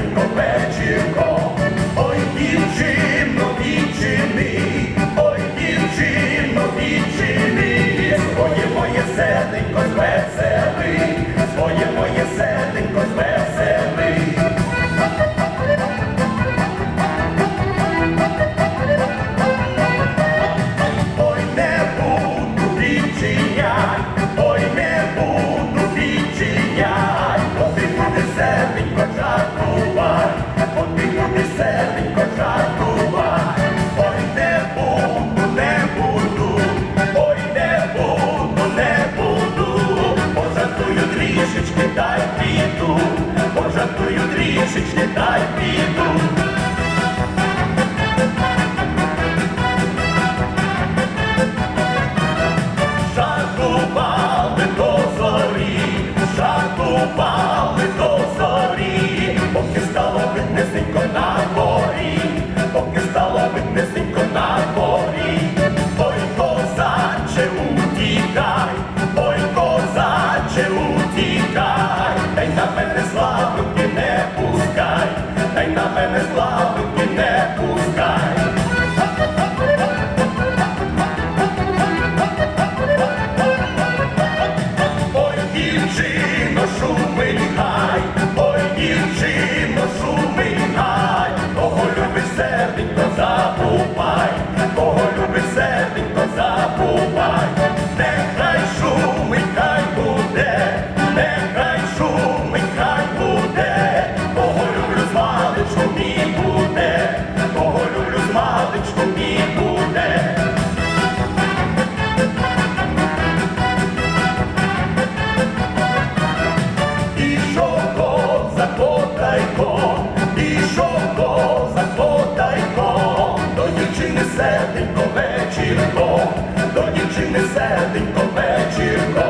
серденько, вечірко, ой, дівчино, відчини, ой, дівчино, відчини, своє моє серденько звесели, своє моє серденько звесели. Ой, не буду відчинять, ой, утікай, ой, козаче, утікай, та на мене славки не пускай, та й на мене славки не пускай. Ой, дівчино, шумить гай, ой, дівчино, шумить гай, кого любиш серденько, забувай, кого любиш серденько, забувай, хай буде, кого люблю змалечку, мій буде, кого люблю змалечку, мій буде. Ішов козак потайком, ішов козак потайком, до дівчини серденько вечірком, до дівчини серденько вечірком.